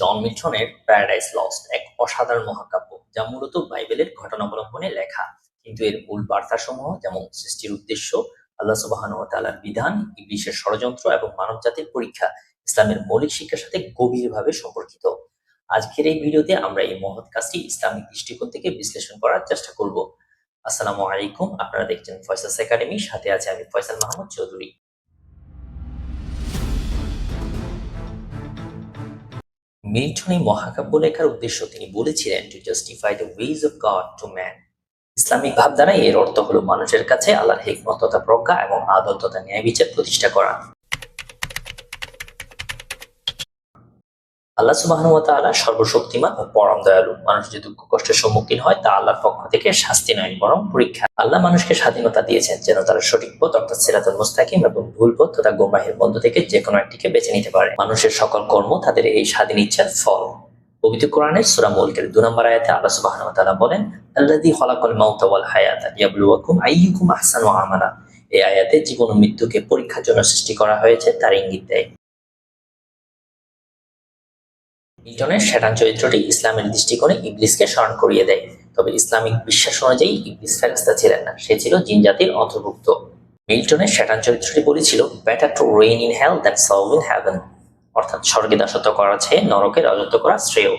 জন মিল্টনের paradise lost, এক অসাধারণ মহাকাব্য, যা মূলত বাইবেলের ঘটনা অবলম্বনে লেখা। কিন্তু এর মূল বার্তাসমূহ যেমন সৃষ্টির উদ্দেশ্য, আল্লাহ সুবাহান ও তালার বিধান ইংলিশের ষড়যন্ত্র এবং মানব জাতির পরীক্ষা, ইসলামের মৌলিক শিক্ষার সাথে গভীরভাবে সম্পর্কিত। আজকের এই ভিডিওতে আমরা এই মহৎ কাজটি ইসলামিক দৃষ্টিকোণ থেকে বিশ্লেষণ করার চেষ্টা করব। আসসালামু আলাইকুম, আপনারা দেখছেন ফয়সাস একাডেমি, সাথে আছে আমি ফয়সাল মাহমুদ চৌধুরী। মিল্টন মহাকাব্য লেখার উদ্দেশ্য তিনি বলেছিলেন to justify the ways of God to man Islamic ভাবধারায় এর অর্থ হলো মানুষের কাছে আল্লাহর হিকমত তথা প্রজ্ঞা এবং আদল তথা ন্যায় বিচার প্রতিষ্ঠা করা। আল্লাহ সুবাহন তাআলা সর্বশক্তিমান ও পরম দয়ালু। মানুষ যে দুঃখ কষ্টের সম্মুখীন হয়, তা আল্লাহর পক্ষ থেকে শাস্তি নয়, বরং পরীক্ষা। আল্লাহ মানুষকে স্বাধীনতা দিয়েছেন যেন তারা সঠিক পথ, অর্থাৎ সিরাতুল মুস্তাকিম এবং ভুল পথ তথা গোমরাহের মধ্য থেকে যে কোনো একটিকে বেছে নিতে পারে। মানুষের সকল কর্ম তাদের এই স্বাধীন ইচ্ছার ফল। পবিত্র কোরআনের সূরা মুলকের দু নম্বর আয়াতে আল্লাহ সুবহানাহু ওয়া বলেন, আল্লাযী খালাকাল মাউতা ওয়াল হায়াতা লিয়াবলুয়াকুম আইয়ুকুম আহসানু আমালা। এই আয়াতে জীবন ও মৃত্যুকে পরীক্ষার জন্য সৃষ্টি করা হয়েছে, তার ইঙ্গিত দেয়। মিল্টনের শ্যাটান চরিত্রটি ইসলামের দৃষ্টিকোণে ইবলিসকে স্মরণ করিয়ে দেয়। তবে ইসলামিক বিশ্বাস অনুযায়ী ইবলিস ফেরেশতা ছিলেন না, সে ছিল জিন জাতির অন্তর্ভুক্ত। মিল্টনের শ্যাটান চরিত্রটি বলেছিল better to reign in hell that serve in heaven অর্থাৎ স্বর্গে দাসত্ব করা চেয়ে নরকে রাজত্ব করা শ্রেয়।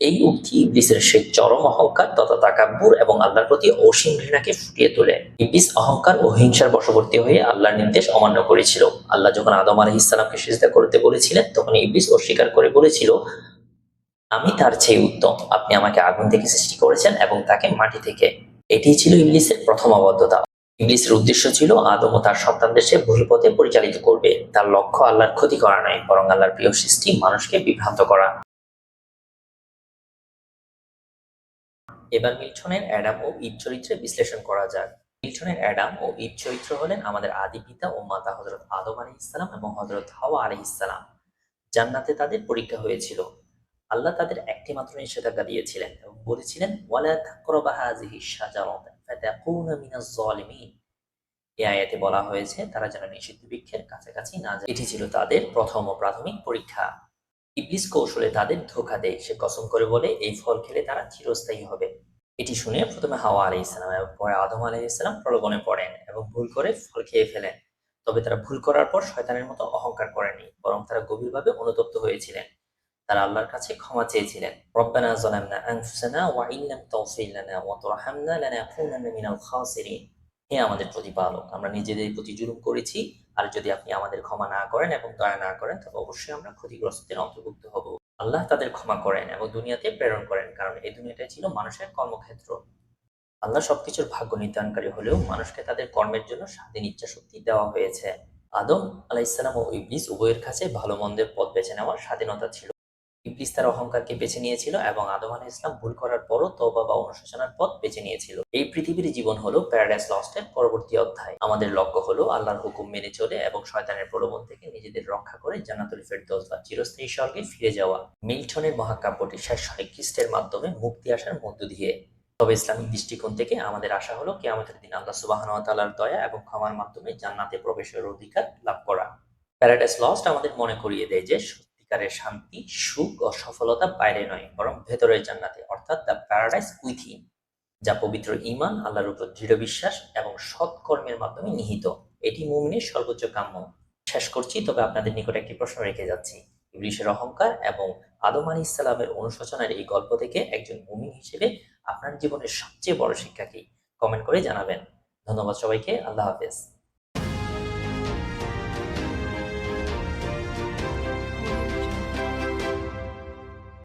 এই উক্তি ইবলিসের সেই চরম অহংকার তথা তাকাব্বুর এবং আল্লাহর প্রতি অসীম ঘৃণাকে ফুটিয়ে তোলে। ইবলিস অহংকার ও হিংসার বশবর্তী হয়ে আল্লাহর নির্দেশ অমান্য করেছিল। আল্লাহ যখন আদম আলাইহিস সালামকে সিজদা করতে বলেছিলেন তখন ইবলিস অস্বীকার করে বলেছিল আমি তার চেয়ে উত্তম। আপনি আমাকে আগুন থেকে সৃষ্টি করেছেন এবং তাকে মাটি থেকে। এটি ছিল ইংলিশের প্রথম অবদ্ধতা ইবলিসের উদ্দেশ্য ছিল আদম ও তার সন্তানদের সে ভুল পথে পরিচালিত করবে। তার লক্ষ্য আল্লাহর ক্ষতি করা নয়, বরং আল্লাহর প্রিয় সৃষ্টি, মানুষকে বিভ্রান্ত করা। এবার মিল্টনের অ্যাডাম ও ঈদ চরিত্রে বিশ্লেষণ করা যাক। মিল্টনের অ্যাডাম ও ঈদ চরিত্র হলেন আমাদের আদি পিতা ও মাতা হজরত আদম আলী ইসলাম এবং হজরত হাওয়া আলী ইসলাম জান্নাতে তাদের পরীক্ষা হয়েছিল। আল্লাহ তাদের একটি মাত্র নিষেধাজ্ঞা দিয়েছিলেন এবং বলেছিলেন, ওয়ালা তাকরাবা হাযিহি আয়াতে বলা হয়েছে, তারা যেন নিষিদ্ধ বৃক্ষের কাছাকাছি না যায়। এটি ছিল তাদের প্রথম ও প্রাথমিক পরীক্ষা। ইবলিস কৌশলে তাদের ধোঁকা দেয়। সে কসম করে বলে, এই ফল খেলে তারা চিরস্থায়ী হবে। এটি শুনে প্রথমে হাওয়া আলাই ইসলাম এবং পরে আদম আলাই ইসলাম প্রলোভনে পড়েন এবং ভুল করে ফল খেয়ে ফেলেন। তবে তারা ভুল করার পর শয়তানের মতো অহংকার করেনি বরং তারা গভীরভাবে অনুতপ্ত হয়েছিলেন। তারা আল্লাহর কাছে ক্ষমা চেয়েছিলেন। রব্বানা আনফুসানা ওয়া ইন লাম তাগফির ওয়া তুরহামনা লানাকুনান্না মিনাল খাসিরিন। হে আমাদের প্রতিপালক, আমরা নিজেদের প্রতি জুলুম করেছি, আর যদি আপনি আমাদের ক্ষমা না করেন এবং দয়া না করেন, তবে অবশ্যই আমরা ক্ষতিগ্রস্তদের অন্তর্ভুক্ত হব। আল্লাহ তাদের ক্ষমা করেন এবং দুনিয়াতে প্রেরণ করেন, কারণ এই দুনিয়াটাই ছিল মানুষের কর্মক্ষেত্র। আল্লাহ সবকিছুর ভাগ্য নির্ধারণকারী হলেও মানুষকে তাদের কর্মের জন্য স্বাধীন ইচ্ছা শক্তি দেওয়া হয়েছে। আদম আলাইসালাম ও ইবলিস উভয়ের কাছে ভালো মন্দের পথ বেছে নেওয়ার স্বাধীনতা ছিল। ইবলিস তার অহংকারকে বেছে নিয়েছিল এবং আদম আলাহ ইসলাম ভুল করার পরও তওবা বা অনুশোচনার পথ বেছে নিয়েছিল। এই পৃথিবীর জীবন হলো প্যারাডাইস লস্টের পরবর্তী অধ্যায়। আমাদের লক্ষ্য হলো আল্লাহর হুকুম মেনে চলে এবং শয়তানের প্রলোভন থেকে নিজেদের রক্ষা করে জান্নাতুল ফেরদৌস বা চিরস্থায়ী স্বর্গে ফিরে যাওয়া। মিল্টনের মহাকাব্যটি শেষ হয় খ্রিস্টের মাধ্যমে মুক্তি আসার মধ্য দিয়ে। তবে ইসলামিক দৃষ্টিকোণ থেকে আমাদের আশা হলো কেয়ামতের দিন আল্লাহ সুবাহন তালার দয়া এবং ক্ষমার মাধ্যমে জান্নাতে প্রবেশের অধিকার লাভ করা। প্যারাডাইস লস্ট আমাদের মনে করিয়ে দেয় যে সত্যিকারের শান্তি, সুখ ও সফলতা বাইরে নয়, বরং ভেতরের জান্নাতে, অর্থাৎ দ্য প্যারাডাইস উইথিন যা পবিত্র ইমান আল্লাহর উপর দৃঢ় বিশ্বাস এবং সৎ কর্মের মাধ্যমে নিহিত। এটি মুমিনের সর্বোচ্চ কাম্য। শেষ করছি, তবে আপনাদের নিকট একটি প্রশ্ন রেখে যাচ্ছি। ইবলিশের অহংকার এবং আদম আলী ইসলামের অনুশোচনার এই গল্প থেকে একজন মুমিন হিসেবে আপনার জীবনের সবচেয়ে বড় শিক্ষা কি? কমেন্ট করে জানাবেন। ধন্যবাদ সবাইকে, আল্লাহ হাফেজ।